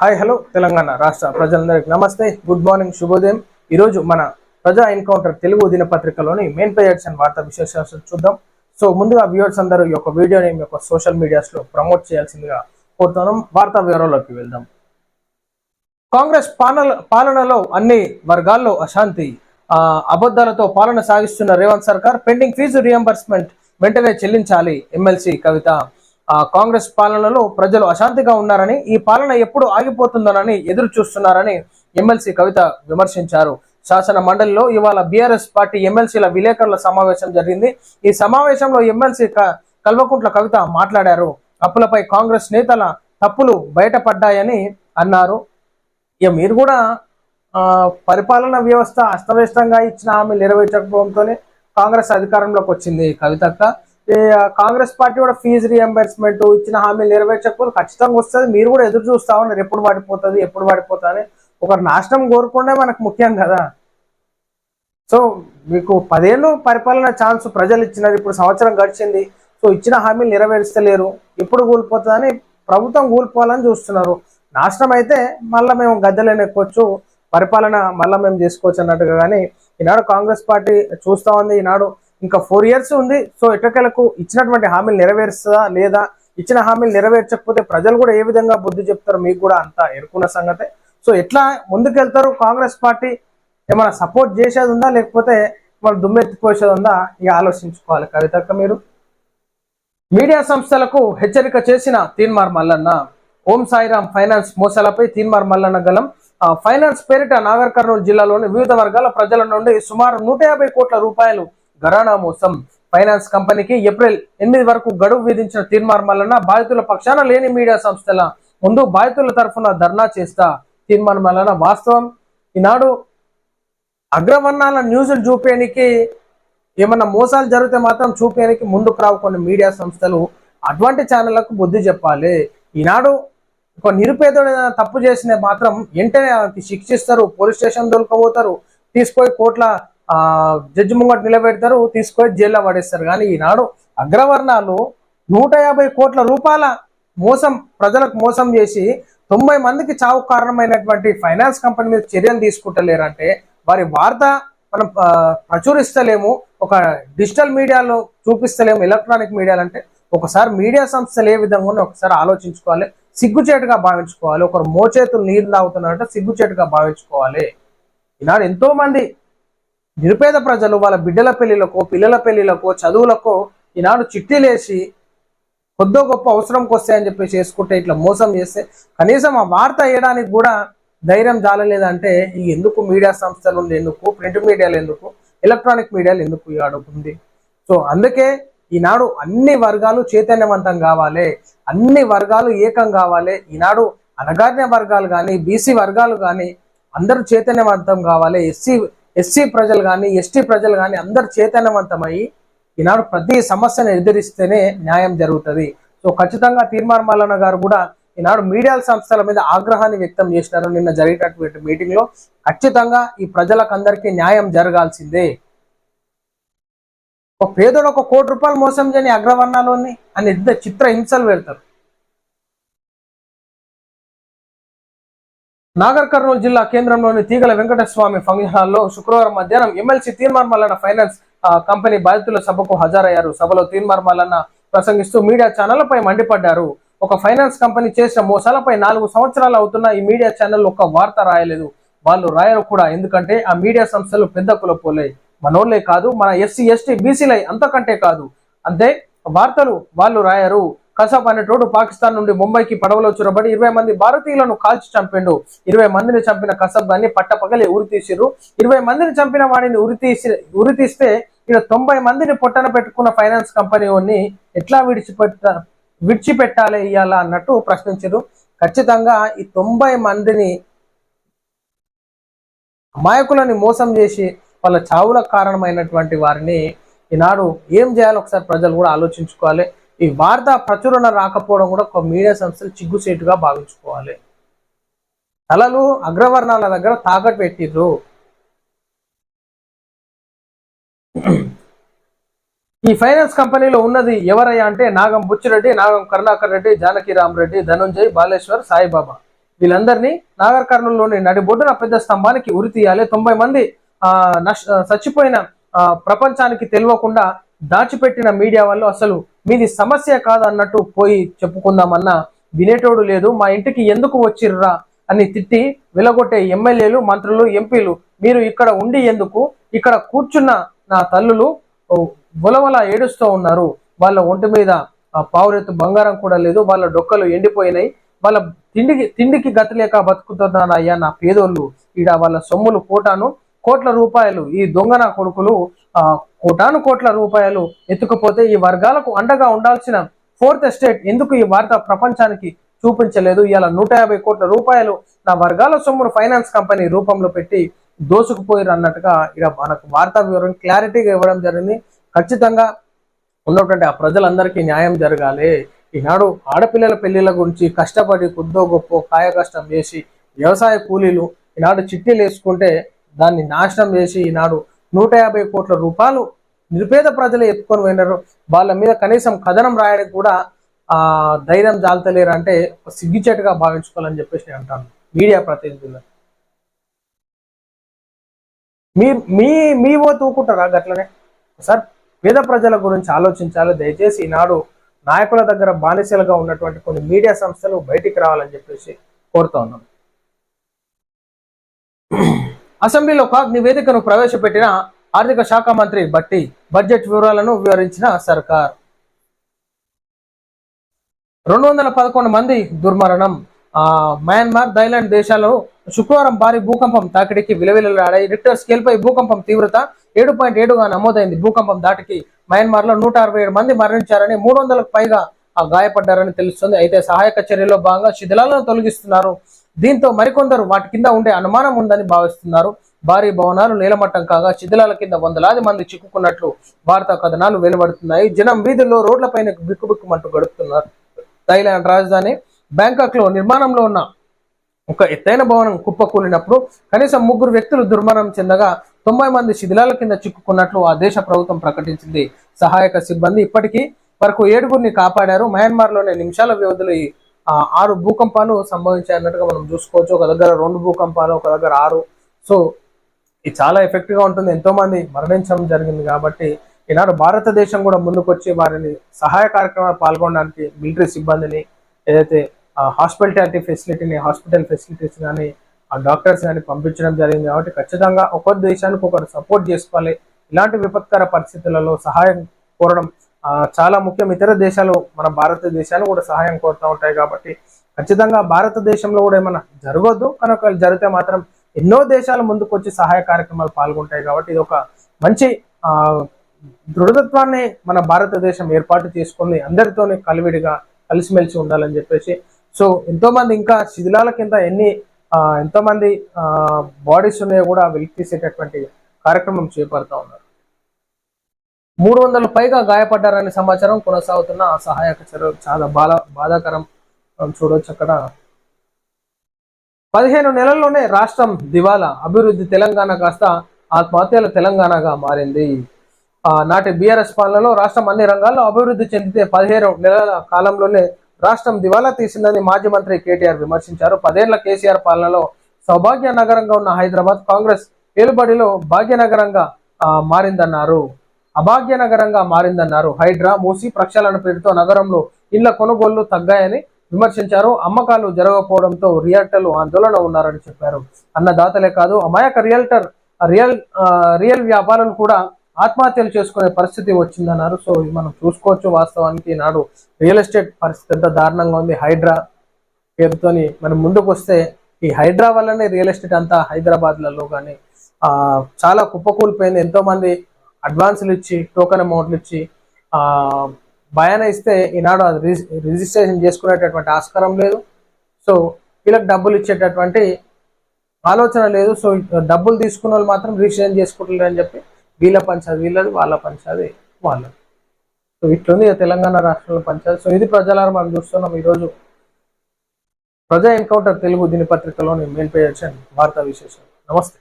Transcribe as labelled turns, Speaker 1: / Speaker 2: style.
Speaker 1: Hi hello Telangana రాష్ట్ర ప్రజలందరికీ నమస్తే. గుడ్ మార్నింగ్ శుభోదయం. ఈరోజు మన ప్రజా ఎన్కౌంటర్ తెలుగు దినపత్రికలోని మెయిన్ పేజెస్ అండ్ వార్తా విశేషాలు చూద్దాం. సో ముందుగా వ్యూవర్స్ అందరూ ఈ యొక్క వీడియోని మీ యొక్క సోషల్ మీడియాస్లో ప్రమోట్ చేయాల్సిందిగా కోరుతున్నాం. వార్తా వివరాల్లోకి వెళ్దాం. కాంగ్రెస్ పాలన పాలనలో అన్ని వర్గాల్లో అశాంతి అబద్ధాలతో పాలన సాగిస్తున్న రేవంత్ సర్కార్ పెండింగ్ ఫీజు రియంబర్స్మెంట్ వెంటనే చెల్లించాలి. ఎమ్మెల్సీ కవిత కాంగ్రెస్ పాలనలో ప్రజలు అశాంతిగా ఉన్నారని ఈ పాలన ఎప్పుడు ఆగిపోతుందోనని ఎదురు చూస్తున్నారని ఎమ్మెల్సీ కవిత విమర్శించారు. శాసన మండలిలో ఇవాళ బీఆర్ఎస్ పార్టీ ఎమ్మెల్సీల విలేకరుల సమావేశం జరిగింది. ఈ సమావేశంలో ఎమ్మెల్సీ క- కల్వకుంట్ల కవిత మాట్లాడారు. అప్పులపై కాంగ్రెస్ నేతల తప్పులు బయటపడ్డాయని అన్నారు. ఇక మీరు కూడా పరిపాలన వ్యవస్థ అస్తవ్యస్తంగా ఇచ్చిన హామీలు నెరవేర్చకపోవడంతోనే కాంగ్రెస్ అధికారంలోకి వచ్చింది కవితక్క ఈ, కాంగ్రెస్ పార్టీ కూడా ఫీజు రియంబర్స్మెంట్ ఇచ్చిన హామీలు నెరవేర్చకపోతే ఖచ్చితంగా వస్తుంది. మీరు కూడా ఎదురు చూస్తా ఉన్నారు. ఎప్పుడు పడిపోతుంది ఎప్పుడు పడిపోతుంది అని ఒకరు నాశనం కోరుకుంటే మనకు ముఖ్యం కదా. సో మీకు పదేళ్ళు పరిపాలన ఛాన్స్ ప్రజలు ఇచ్చినారు. ఇప్పుడు సంవత్సరం గడిచింది. సో ఇచ్చిన హామీలు నెరవేర్చలేరు. ఎప్పుడు కూలిపోతుందని ప్రభుత్వం కూలిపోవాలని చూస్తున్నారు. నాశనం అయితే మళ్ళీ మేము గద్దెలను ఎక్కొచ్చు. పరిపాలన మళ్ళీ మేము చేసుకోవచ్చు అన్నట్టుగా. కానీ ఈనాడు కాంగ్రెస్ పార్టీ చూస్తా ఉంది. ఈనాడు ఇంకా ఫోర్ ఇయర్స్ ఉంది. సో ఎటకలకు ఇచ్చినటువంటి హామీలు నెరవేరుస్తుందా లేదా? ఇచ్చిన హామీలు నెరవేర్చకపోతే ప్రజలు కూడా ఏ విధంగా బుద్ధి చెప్తారు మీకు కూడా అంతా ఎరుకున్న సంగతే. సో ఎట్లా ముందుకెళ్తారు? కాంగ్రెస్ పార్టీ ఏమైనా సపోర్ట్ చేసేది ఉందా లేకపోతే మన దుమ్మెత్తిపోసేది ఉందా ఇక ఆలోచించుకోవాలి. కవితక్క మీరు? మీడియా సంస్థలకు హెచ్చరిక చేసిన తీన్మార్ మల్లన్న ఓం సాయిరామ్ ఫైనాన్స్ మోసాలపై తీన్మార్ మల్లన్న గలం ఫైనాన్స్ పేరిట నాగర్ కర్నూలు జిల్లాలోని వివిధ వర్గాల ప్రజల నుండి సుమారు నూట యాభై కోట్ల రూపాయలు ఘరానా మోసం ఫైనాన్స్ కంపెనీకి ఏప్రిల్ ఎనిమిది వరకు గడువు విధించిన తీర్మానం బాధితుల పక్షాన లేని మీడియా సంస్థల ముందు బాధితుల తరఫున ధర్నా చేస్తా తీర్మానం వాస్తవం. ఈనాడు అగ్రవర్ణాల న్యూస్లు చూపేయడానికి ఏమన్నా మోసాలు జరిగితే మాత్రం చూపేయడానికి ముందుకు రావు కొన్ని మీడియా సంస్థలు. అటువంటి ఛానళ్ళకు బుద్ధి చెప్పాలి. ఈనాడు ఒక నిరుపేదడు ఏదైనా తప్పు చేసిన మాత్రం వెంటనే శిక్షిస్తారు పోలీస్ స్టేషన్ దొరకబోతారు తీసుకొని కోట్ల జడ్జి ముంగట నిలబెడతారు తీసుకొని జైల్లో పడేస్తారు. కానీ ఈనాడు అగ్రవర్ణాలు నూట యాభై కోట్ల రూపాయల మోసం ప్రజలకు మోసం చేసి తొంభై మందికి చావు కారణమైనటువంటి ఫైనాన్స్ కంపెనీ మీద చర్యలు తీసుకుంటలేరంటే వారి వార్త మనం ప్రచురిస్తలేము. ఒక డిజిటల్ మీడియాలో చూపిస్తలేము ఎలక్ట్రానిక్ మీడియాలు అంటే ఒకసారి మీడియా సంస్థలు ఏ విధంగా ఉన్నాయో ఒకసారి ఆలోచించుకోవాలి. సిగ్గుచేటుగా భావించుకోవాలి. ఒకరు మోచేతులు నీళ్ళు తాగుతున్నారంటే సిగ్గుచేటుగా భావించుకోవాలి. ఈనాడు ఎంతో మంది నిరుపేద ప్రజలు వాళ్ళ బిడ్డల పెళ్ళిలకో పిల్లల పెళ్ళిలకో చదువులకో ఈనాడు చిట్టీలేసి కొద్దో గొప్ప అవసరంకి వస్తాయని చెప్పి చేసుకుంటే ఇట్లా మోసం చేస్తే కనీసం ఆ వార్త వేయడానికి కూడా ధైర్యం జాలలేదంటే ఈ ఎందుకు మీడియా సంస్థలు ఎందుకు ప్రింట్ మీడియాలు ఎందుకు ఎలక్ట్రానిక్ మీడియాలు ఎందుకు ఈ సో అందుకే ఈనాడు అన్ని వర్గాలు చైతన్యవంతం కావాలి అన్ని వర్గాలు ఏకం కావాలి ఈనాడు అనగారిన వర్గాలు కానీ బీసీ వర్గాలు కానీ అందరూ చైతన్యవంతం కావాలి ఎస్సీ ఎస్సీ ప్రజలు కానీ ఎస్టీ ప్రజలు కానీ అందరు చైతన్యవంతమై ఈనాడు ప్రతి సమస్యను ఎదిరిస్తేనే న్యాయం జరుగుతుంది. సో ఖచ్చితంగా తీర్మాన్ మల్లన్న గారు కూడా ఈనాడు మీడియా సంస్థల మీద ఆగ్రహాన్ని వ్యక్తం చేసినారు. నిన్న జరిగినటువంటి మీటింగ్లో ఖచ్చితంగా ఈ ప్రజలకు అందరికీ న్యాయం జరగాల్సిందే. ఒక పేదోడు ఒక కోటి రూపాయలు మోసం చేయని అగ్రవర్ణాలోని అని ఎంత చిత్ర హింసలు పెడతారు. నాగర్ కర్నూలు జిల్లా కేంద్రంలోని తీగల వెంకటస్వామి ఫంక్షన్ హాల్లో శుక్రవారం మధ్యాహ్నం MLC Teenmaar Mallanna finance company బాధితుల సభకు హాజరయ్యారు. సభలో తీర్మార్ మల్లన్న ప్రసంగిస్తూ మీడియా ఛానళ్ళపై మండిపడ్డారు. ఒక ఫైనాన్స్ కంపెనీ చేసిన మోసాలపై నాలుగు సంవత్సరాలు అవుతున్న ఈ మీడియా ఛానల్ ఒక వార్త రాయలేదు. వాళ్ళు రాయరు కూడా. ఎందుకంటే ఆ మీడియా సంస్థలు పెద్ద కులపోలే. మనోళ్ళే కాదు. మన ఎస్సీ ఎస్టీ బీసీలై అంతకంటే కాదు. అంతే వార్తలు వాళ్ళు రాయరు. కసబ్ అనేటోడు పాకిస్తాన్ నుండి ముంబైకి పడవలో చొరబడి ఇరవై మంది భారతీయులను కాల్చి చంపిండు. ఇరవై మందిని చంపిన కసబ్ అని పట్టపగలి ఉరి తీసిరు ఇరవై మందిని చంపిన వాడిని ఉరి తీసి ఉరి తీస్తే ఇక తొంభై మందిని పొట్టన పెట్టుకున్న ఫైనాన్స్ కంపెనీ వాడిని ఎట్లా విడిచిపెట్ట విడిచిపెట్టాలి ఇయ్యాలా అన్నట్టు ప్రశ్నించారు ఖచ్చితంగా ఈ తొంభై మందిని అమాయకులని మోసం చేసి వాళ్ళ చావులకు కారణమైనటువంటి వారిని ఈనాడు ఏం చేయాలో ఒకసారి ప్రజలు కూడా ఆలోచించుకోవాలి. ఈ వార్త ప్రచురణ రాకపోవడం కూడా ఒక మీడియా సంస్థలు చిగ్గుసేటుగా భావించుకోవాలి. తలలు అగ్రవర్ణాల దగ్గర తాకట్టు పెట్టిర్రు. ఈ ఫైనాన్స్ కంపెనీలో ఉన్నది ఎవరయ్యా అంటే నాగం బుచ్చిరెడ్డి నాగం కరుణాకర్ రెడ్డి జానకి రెడ్డి ధనుంజయ్ బాలేశ్వర్ సాయిబాబా. వీళ్ళందరినీ నాగర్ కర్నూలులోని నడిబొడ్డున పెద్ద స్తంభానికి ఉరి తీయాలి. తొంభై మంది ఆ నష్ చచ్చిపోయిన ప్రపంచానికి తెలియకుండా దాచిపెట్టిన మీడియా వాళ్ళు అసలు మీది సమస్య కాదు అన్నట్టు పోయి చెప్పుకుందామన్నా వినేటోడు లేదు మా ఇంటికి ఎందుకు వచ్చిర్రా అని తిట్టి వెలగొట్టే ఎమ్మెల్యేలు మంత్రులు ఎంపీలు మీరు ఇక్కడ ఉండి ఎందుకు? ఇక్కడ కూర్చున్న నా తల్లులు ఓ, బులవల ఏడుస్తూ ఉన్నారు. వాళ్ళ ఒంటి మీద పావురెత్తు బంగారం కూడా లేదు వాళ్ళ డొక్కలు ఎండిపోయినాయి వాళ్ళ తిండికి తిండికి గతి లేక నా పేదోళ్ళు? ఈడ వాళ్ళ సొమ్ములు కోటాను కోట్ల రూపాయలు ఈ దొంగన కొడుకులు కోటాను కోట్ల రూపాయలు ఎత్తుకుపోతే ఈ వర్గాలకు అండగా ఉండాల్సిన ఫోర్త్ ఎస్టేట్ ఎందుకు ఈ వార్త ప్రపంచానికి చూపించలేదు? ఇలా నూట యాభై కోట్ల రూపాయలు నా వర్గాల సొమ్మును ఫైనాన్స్ కంపెనీ రూపంలో పెట్టి దోసుకుపోయారు అన్నట్టుగా ఇక మనకు వార్తా వివరణ క్లారిటీగా ఇవ్వడం జరిగింది. ఖచ్చితంగా ఉన్నటువంటి ఆ ప్రజలందరికీ న్యాయం జరగాలి. ఈనాడు ఆడపిల్లల పెళ్ళిళ్ళ గురించి కష్టపడి కొద్దో గొప్ప కాయ కష్టం చేసి వ్యవసాయ కూలీలు ఈనాడు చిట్టీలు వేసుకుంటే దాన్ని నాశనం చేసి ఈనాడు నూట యాభై కోట్ల రూపాయలు నిరుపేద ప్రజలు ఎత్తుకొని పోయినారు. వాళ్ళ మీద కనీసం కథనం రాయడానికి కూడా ఆ ధైర్యం జాలతలేరు అంటే ఒక భావించుకోవాలని చెప్పేసి నేను అంటాను. మీడియా ప్రతినిధులు. మీ మీ మీ ఓ తూకుంటారా గట్లనే? సార్ పేద ప్రజల గురించి ఆలోచించాలి. దయచేసి ఈనాడు నాయకుల దగ్గర బానిసలుగా ఉన్నటువంటి కొన్ని మీడియా సంస్థలు బయటికి రావాలని చెప్పేసి కోరుతా ఉన్నాను. అసెంబ్లీలో కాగ్ నివేదికను ప్రవేశపెట్టిన ఆర్థిక శాఖ మంత్రి బట్టి బడ్జెట్ వివరాలను వివరించిన సర్కార్. రెండు వందల పదకొండు మంది దుర్మరణం. మయన్మార్ థైలాండ్ దేశాల్లో శుక్రవారం భారీ భూకంపం తాకిడికి విలవిలలాడాయి రిక్టర్ స్కేల్ పై భూకంపం తీవ్రత ఏడు పాయింట్ ఏడుగా నమోదైంది. భూకంపం దాటికి మయన్మార్లో నూట అరవై ఏడు మంది మరణించారని మూడు వందలకు పైగా ఆ, గాయపడ్డారని తెలుస్తుంది. అయితే సహాయక చర్యలో భాగంగా శిథిలాలను తొలగిస్తున్నారు. దీంతో మరికొందరు వాటి కింద ఉండే అనుమానం ఉందని భావిస్తున్నారు. భారీ భవనాలు నీలమట్టం కాగా శిథిలాల కింద వందలాది మంది చిక్కుకున్నట్లు వార్తా కథనాలు వెలువడుతున్నాయి. జనం వీధుల్లో రోడ్లపైన బిక్కుబిక్కుమంటూ గడుపుతున్నారు. థైలాండ్ రాజధాని బ్యాంకాక్లో నిర్మాణంలో ఉన్న ఒక ఎత్తైన భవనం కుప్పకూలినప్పుడు కనీసం ముగ్గురు వ్యక్తులు దుర్మరణం చెందగా తొంభై మంది శిథిలాల కింద చిక్కుకున్నట్లు ఆ దేశ ప్రభుత్వం ప్రకటించింది. సహాయక సిబ్బంది ఇప్పటికీ వరకు ఏడుగురిని కాపాడారు. మయన్మార్లోని నిమిషాల వ్యవధిలో ఈ ఆరు భూకంపాలు సంభవించాయన్నట్టుగా మనం చూసుకోవచ్చు. ఒక దగ్గర రెండు భూకంపాలు ఒక దగ్గర ఆరు. సో ఇది చాలా ఎఫెక్టివ్గా ఉంటుంది. ఎంతో మంది మరణించడం జరిగింది కాబట్టి ఈనాడు భారతదేశం కూడా ముందుకొచ్చి వారిని సహాయ కార్యక్రమాలు పాల్గొనడానికి మిలిటరీ సిబ్బందిని ఏదైతే హాస్పిటాలిటీ ఫెసిలిటీని హాస్పిటల్ ఫెసిలిటీస్ కానీ ఆ డాక్టర్స్ కానీ పంపించడం జరిగింది కాబట్టి ఖచ్చితంగా ఒక్కొక్క దేశానికి ఒకరు సపోర్ట్ చేసుకోవాలి. ఇలాంటి విపత్కర పరిస్థితులలో సహాయం కోరడం చాలా ముఖ్యం ఇతర దేశాలు మన భారతదేశాలు కూడా సహాయం కోరుతూ ఉంటాయి కాబట్టి ఖచ్చితంగా భారతదేశంలో కూడా ఏమైనా జరగద్దు. కానీ ఒకవేళ జరిగితే మాత్రం ఎన్నో దేశాలు ముందుకొచ్చి సహాయ కార్యక్రమాలు పాల్గొంటాయి కాబట్టి ఇది ఒక మంచి ఆ, దృఢత్వాన్ని మన భారతదేశం ఏర్పాటు చేసుకొని అందరితోనే కలివిడిగా కలిసిమెలిసి ఉండాలని చెప్పేసి. సో ఎంతో మంది ఇంకా శిథిలాల కింద ఎన్ని ఎంతో మంది బాడీస్ ఉన్నాయో కూడా వెలికి తీసేటటువంటి కార్యక్రమం చేపడతా ఉన్నారు. మూడు వందల పైగా గాయపడ్డారనే సమాచారం కొనసాగుతున్న సహాయక చర్యలు చాలా బాధ బాధాకరం. చూడొచ్చు అక్కడ. పదిహేను నెలల్లోనే రాష్ట్రం దివాలా. అభివృద్ధి తెలంగాణ కాస్త ఆత్మహత్యల తెలంగాణగా మారింది. ఆ, నాటి బీఆర్ఎస్ పాలనలో రాష్ట్రం అన్ని రంగాల్లో అభివృద్ధి చెందితే పదిహేను నెలల కాలంలోనే రాష్ట్రం దివాలా తీసిందని మాజీ మంత్రి కేటీఆర్ విమర్శించారు. పదేళ్ళ కేసీఆర్ పాలనలో సౌభాగ్య నగరంగా ఉన్న హైదరాబాద్ కాంగ్రెస్ ఏలుబడిలో భాగ్యనగరంగా ఆ, మారిందన్నారు. అభాగ్య నగరంగా మారిందన్నారు. హైడ్రా మూసి ప్రక్షాళన పేరుతో నగరంలో ఇళ్ళ కొనుగోళ్ళు తగ్గాయని విమర్శించారు. అమ్మకాలు జరగకపోవడంతో రియల్టర్లు ఆందోళన ఉన్నారని చెప్పారు. అన్నదాతలే కాదు అమాయక రియల్టర్ రియల్ రియల్ వ్యాపారులు కూడా ఆత్మహత్యలు చేసుకునే పరిస్థితి వచ్చిందన్నారు. సో ఇది మనం చూసుకోవచ్చు వాస్తవానికి నాడు రియల్ ఎస్టేట్ పరిస్థితి ఎంత దారుణంగా ఉంది. హైడ్రా పేరుతోని మనం ముందుకు వస్తే ఈ హైడ్రా వల్లనే రియల్ ఎస్టేట్ అంతా హైదరాబాద్లలో కానీ చాలా కుప్పకూలిపోయింది. ఎంతోమంది అడ్వాన్సులు ఇచ్చి టోకెన్ అమౌంట్లు ఇచ్చి భయాన ఇస్తే ఈనాడు అది రిజిస్ట్రేషన్ చేసుకునేటటువంటి ఆస్కారం లేదు. సో వీళ్ళకి డబ్బులు ఇచ్చేటటువంటి ఆలోచన లేదు. సో డబ్బులు తీసుకున్న వాళ్ళు మాత్రం రిజిస్ట్రేషన్ చేసుకుంటారు అని చెప్పి వీళ్ళ పంచాది వీళ్ళది వాళ్ళ పంచాది వాళ్ళది. సో ఇట్లుంది తెలంగాణ రాష్ట్రంలో పంచాయతీ సో ఇది ప్రజలారా మనం చూస్తున్నాం ఈరోజు. ప్రజా ఎన్కౌంటర్ తెలుగు దినపత్రికలోని మెయిన్ పేజ్ వార్తా విశేషం నమస్తే.